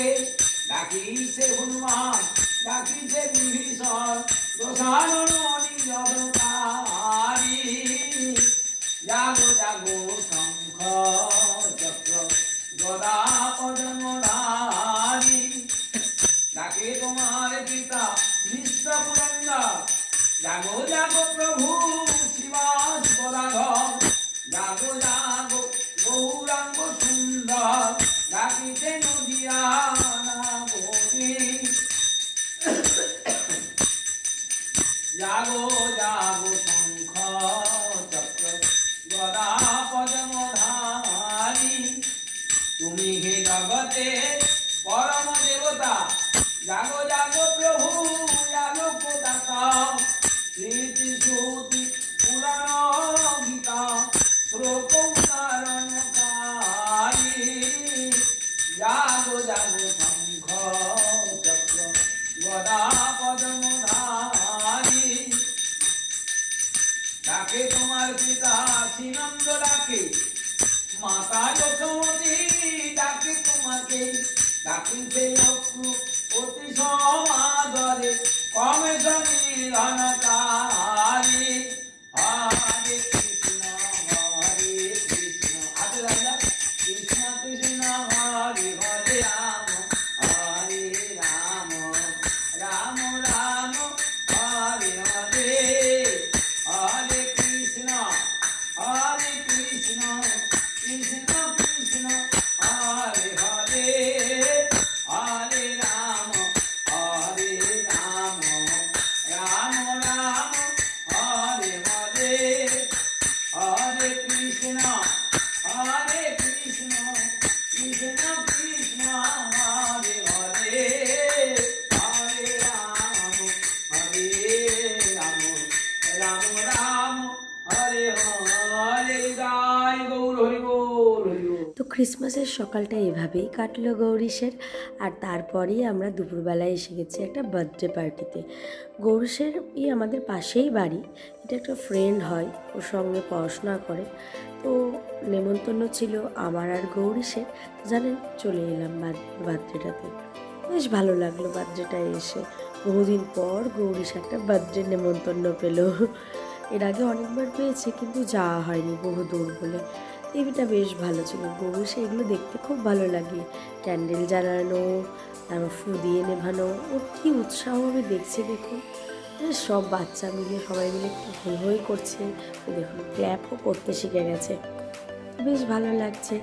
লোকে ডাকিছে হনুমান, ডাকিছে বিভীষণ প্রসারণ নিরবতারি জাগো জাগো শঙ্খ চক্র গদা পদ্মধারী ডাকে তোমার পিতা বিশ্ব পুরন্দর জাগো জাগো প্রভু শিবাস গদাধর জাগো জাগো গৌরাঙ্গ সুন্দর। ডাকিতে নদিয়া ডাকে। মাতা যশোমতী ডাকে তোমাকে ডাকিতে অক্রু অতি সমাদরে। কমে সমীরণকারী ক্রিসমাসের সকালটা এভাবেই কাটলো গৌরীশের। আর তারপরেই আমরা দুপুরবেলায় এসে গেছি একটা বার্থডে পার্টিতে গৌরীশের ই আমাদের পাশেই বাড়ি। এটা একটা ফ্রেন্ড হয়, ওর সঙ্গে পড়াশোনা করে। তো নেমন্তন্ন ছিল আমার আর গৌরীশের। জানেন, চলে এলাম বার্থডেটাতে। বেশ ভালো লাগল বার্থডেটায় এসে। বহুদিন পর গৌরীশ একটা বার্থডে নেমন্তন্ন পেল। এর আগে অনেকবার পেয়েছে, কিন্তু যাওয়া হয়নি বহু দূর বলে। টিভিটা বেশ ভালো ছিল। গরু সেগুলো দেখতে খুব ভালো লাগে। ক্যান্ডেল জ্বালানো, তারপর ফু দিয়ে নেভানো ও কী উৎসাহ আমি দেখছি দেখুন। সব বাচ্চা মিলে, সবাই মিলে একটু হই হই করছে। দেখুন ক্ল্যাপও করতে শিখে গেছে। বেশ ভালো লাগছে।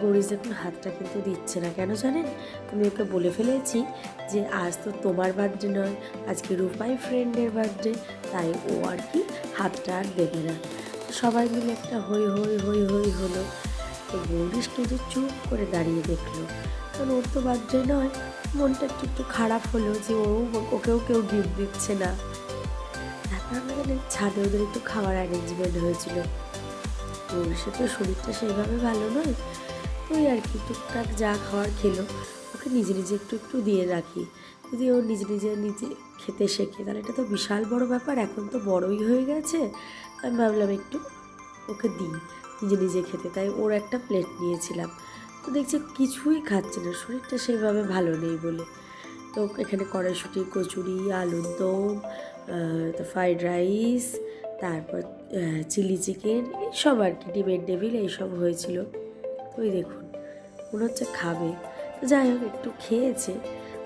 গরিস দেখুন হাতটা কিন্তু দিচ্ছে না কেন জানেন? আমি ওকে বলে ফেলেছি যে, আজ তো তোমার বার্থডে নয়, আজকে রূপাই ফ্রেন্ডের বার্থডে তাই ও আর কি হাতটা আর দেবে না। সবাই মিলে একটা হই হই হই হই হলো। তো গৌরীশ কিন্তু চুপ করে দাঁড়িয়ে দেখল। কারণ ওর তো বার্থডে নয়, মনটা একটু একটু খারাপ হলো যে ও ওকেও কেউ গিফট দিচ্ছে না। তারপর আমাদের ছাদে ওদের একটু খাওয়ার অ্যারেঞ্জমেন্ট হয়েছিল। গৌরীশের তো শরীরটা সেইভাবে ভালো নয়, ওই আর কি, টুকটাক যা খাওয়ার খেলো। ওকে নিজে নিজে একটু একটু দিয়ে রাখি। যদি ও নিজে নিজে নিজে খেতে শেখে, তাহলে এটা তো বিশাল বড় ব্যাপার, এখন তো বড়ই হয়ে গেছে। আমি ভাবলাম একটু ওকে দিই, নিজে নিজে খেতে। তাই ওর একটা প্লেট নিয়েছিলাম। তো দেখছি কিছুই খাচ্ছে না, শরীরটা সেইভাবে ভালো নেই বলে। তো এখানে কড়াইশুটি, কচুরি আলুর দম তো ফ্রাইড রাইস তারপর চিলি চিকেন এইসব আর কি ডিমের ডেবিল এইসব হয়েছিল। ওই দেখুন, মনে হচ্ছে খাবে। তো যাই হোক, একটু খেয়েছে।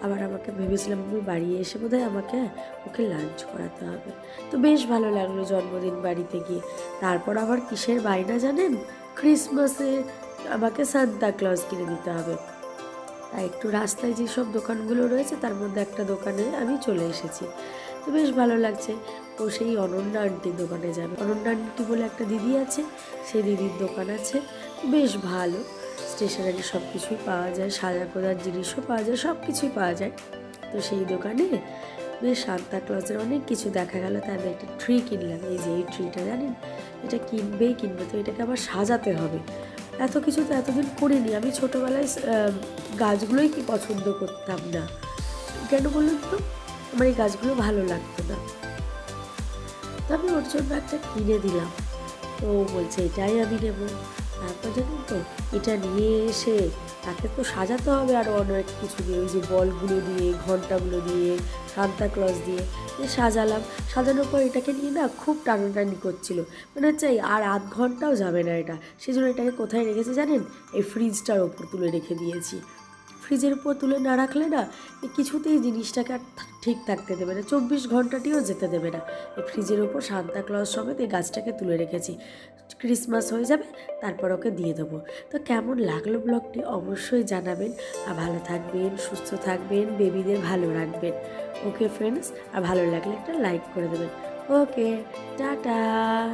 আবার আমাকে ভেবেছিলাম আমি বাড়ি এসে বোধহয় আমাকে ওকে লাঞ্চ করাতে হবে। তো বেশ ভালো লাগল জন্মদিন বাড়িতে গিয়ে। তারপর আবার কিসের বায়না জানেন? ক্রিসমাসে আমাকে সান্তা ক্লজ কিনে দিতে হবে। তাই একটু রাস্তায় যেসব দোকানগুলো রয়েছে, তার মধ্যে একটা দোকানে আমি চলে এসেছি। তো বেশ ভালো লাগছে। ও সেই অনন্যা আন্টির দোকানে যাবে। অনন্যা আন্টি বলে একটা দিদি আছে, সেই দিদির দোকান আছে। বেশ ভালো। স্টেশনারি সব কিছুই পাওয়া যায় সাজা খোঁজার জিনিসও পাওয়া যায় সব কিছুই পাওয়া যায়। তো সেই দোকানে বেশ সান্তা ক্লজের অনেক কিছু দেখা গেল, তাই আমি একটা ট্রি কিনলাম। এই যে এই ট্রিটা জানেন? এটা কিনবেই কিনবে, তো এটাকে আবার সাজাতে হবে। এত কিছু তো এতদিন করিনি। আমি ছোটোবেলায় গাছগুলোই কি পছন্দ করতাম না। কেন বলুন তো? আমার এই গাছগুলো ভালো লাগতো না। তো আমি ওর জন্য একটা কিনে দিলাম। তো ও বলছে, এটাই আমি নেব। তারপর জানেন তো, এটা নিয়ে এসে তাকে তো সাজাতে হবে আরও অনেক কিছু দিয়ে ওই যে বলগুলো দিয়ে, ঘন্টাগুলো দিয়ে, সান্তা দিয়ে দিয়ে সাজালাম। সাজানোর পর এটাকে নিয়ে না খুব টানাটানি করছিল। মানে হচ্ছে আর আধ ঘন্টাও যাবে না এটা। সেজন্য এটাকে কোথায় রেখেছে জানেন? এই ফ্রিজটার ওপর তুলে রেখে দিয়েছি। ফ্রিজের উপর তুলে না রাখলে না কিছুতেই জিনিসটাকে আর ঠিক থাকতে দেবে না। চব্বিশ ঘন্টাটিও যেতে দেবে না। এই ফ্রিজের ওপর সান্তা ক্লজ সমেত এই গাছটাকে তুলে রেখেছি। ক্রিসমাস হয়ে যাবে, তারপর ওকে দিয়ে দেবো। তো কেমন লাগল ব্লগটি অবশ্যই জানাবেন। আর ভালো থাকবেন, সুস্থ থাকবেন, বেবিদের ভালো রাখবেন। ওকে ফ্রেন্ডস আর ভালো লাগলে একটা লাইক করে দেবেন। Okay, tata.